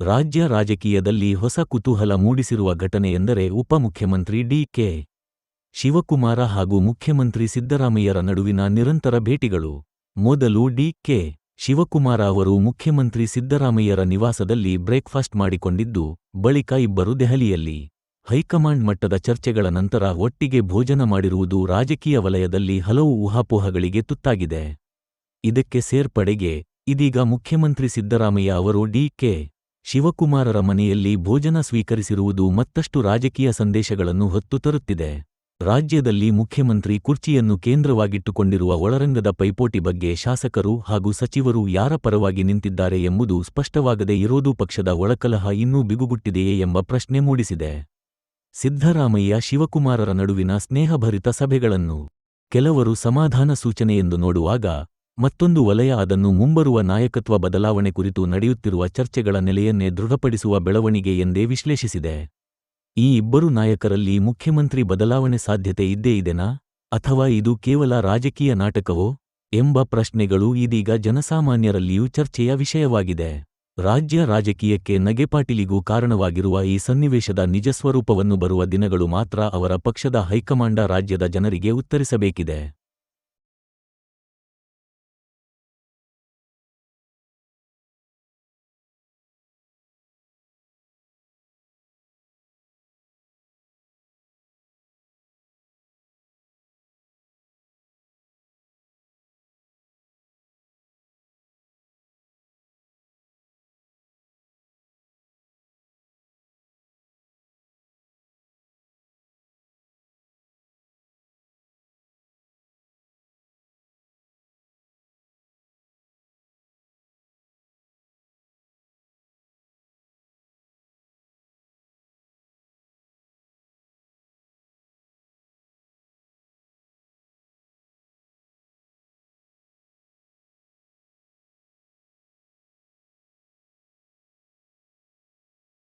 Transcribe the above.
ರಾಜ್ಯ ರಾಜಕೀಯದಲ್ಲಿ ಹೊಸ ಕುತೂಹಲ ಮೂಡಿಸಿರುವ ಘಟನೆಯೆಂದರೆ ಉಪಮುಖ್ಯಮಂತ್ರಿ ಡಿಕೆ ಶಿವಕುಮಾರ ಹಾಗೂ ಮುಖ್ಯಮಂತ್ರಿ ಸಿದ್ದರಾಮಯ್ಯರ ನಡುವಿನ ನಿರಂತರ ಭೇಟಿಗಳು. ಮೊದಲು ಡಿ ಕೆ. ಶಿವಕುಮಾರ ಅವರು ಮುಖ್ಯಮಂತ್ರಿ ಸಿದ್ದರಾಮಯ್ಯರ ನಿವಾಸದಲ್ಲಿ ಬ್ರೇಕ್ಫಾಸ್ಟ್ ಮಾಡಿಕೊಂಡಿದ್ದು, ಬಳಿಕ ಇಬ್ಬರು ದೆಹಲಿಯಲ್ಲಿ. ಹೈಕಮಾಂಡ್ ಮಟ್ಟದ ಚರ್ಚೆಗಳ ನಂತರ ಒಟ್ಟಿಗೆ ಭೋಜನ ಮಾಡಿರುವುದು ರಾಜಕೀಯ ವಲಯದಲ್ಲಿ ಹಲವು ಊಹಾಪೋಹಗಳಿಗೆ ತುತ್ತಾಗಿದೆ. ಇದಕ್ಕೆ ಸೇರ್ಪಡೆಗೆ ಇದೀಗ ಮುಖ್ಯಮಂತ್ರಿ ಸಿದ್ದರಾಮಯ್ಯ ಅವರು ಡಿಕೆ ಶಿವಕುಮಾರರ ಮನೆಯಲ್ಲಿ ಭೋಜನ ಸ್ವೀಕರಿಸಿರುವುದು ಮತ್ತಷ್ಟು ರಾಜಕೀಯ ಸಂದೇಶಗಳನ್ನು ಹೊತ್ತು ತರುತ್ತಿದೆ. ರಾಜ್ಯದಲ್ಲಿ ಮುಖ್ಯಮಂತ್ರಿ ಕುರ್ಚಿಯನ್ನು ಕೇಂದ್ರವಾಗಿಟ್ಟುಕೊಂಡಿರುವ ಒಳರಂಗದ ಪೈಪೋಟಿ ಬಗ್ಗೆ ಶಾಸಕರು ಹಾಗೂ ಸಚಿವರು ಯಾರ ಪರವಾಗಿ ನಿಂತಿದ್ದಾರೆ ಎಂಬುದು ಸ್ಪಷ್ಟವಾಗದೇ ಇರೋದು ಪಕ್ಷದ ಒಳಕಲಹ ಇನ್ನೂ ಬಿಗುಗುಟ್ಟಿದೆಯೇ ಎಂಬ ಪ್ರಶ್ನೆ ಮೂಡಿಸಿದೆ. ಸಿದ್ದರಾಮಯ್ಯ ಶಿವಕುಮಾರರ ನಡುವಿನ ಸ್ನೇಹಭರಿತ ಸಭೆಗಳನ್ನು. ಕೆಲವರು ಸಮಾಧಾನ ಸೂಚನೆಯೆಂದು ನೋಡುವಾಗ ಮತ್ತೊಂದು ವಲಯ ಅದನ್ನು ಮುಂಬರುವ ನಾಯಕತ್ವ ಬದಲಾವಣೆ ಕುರಿತು ನಡೆಯುತ್ತಿರುವ ಚರ್ಚೆಗಳ ನೆಲೆಯನ್ನೇ ದೃಢಪಡಿಸುವ ಬೆಳವಣಿಗೆ ಎಂದೇ ವಿಶ್ಲೇಷಿಸಿದೆ. ಈ ಇಬ್ಬರು ನಾಯಕರಲ್ಲಿ ಮುಖ್ಯಮಂತ್ರಿ ಬದಲಾವಣೆ ಸಾಧ್ಯತೆ ಇದ್ದೇ ಇದೆನಾ? ಅಥವಾ ಇದು ಕೇವಲ ರಾಜಕೀಯ ನಾಟಕವೋ? ಎಂಬ ಪ್ರಶ್ನೆಗಳು ಇದೀಗ ಜನಸಾಮಾನ್ಯರಲ್ಲಿಯೂ ಚರ್ಚೆಯ ವಿಷಯವಾಗಿದೆ. ರಾಜ್ಯ ರಾಜಕೀಯಕ್ಕೆ ನಗೆಪಾಟಿಲಿಗೂ ಕಾರಣವಾಗಿರುವ ಈ ಸನ್ನಿವೇಶದ ನಿಜಸ್ವರೂಪವನ್ನು ಬರುವ ದಿನಗಳು ಮಾತ್ರ ಅವರ ಪಕ್ಷದ ಹೈಕಮಾಂಡ ರಾಜ್ಯದ ಜನರಿಗೆ ಉತ್ತರಿಸಬೇಕಿದೆ.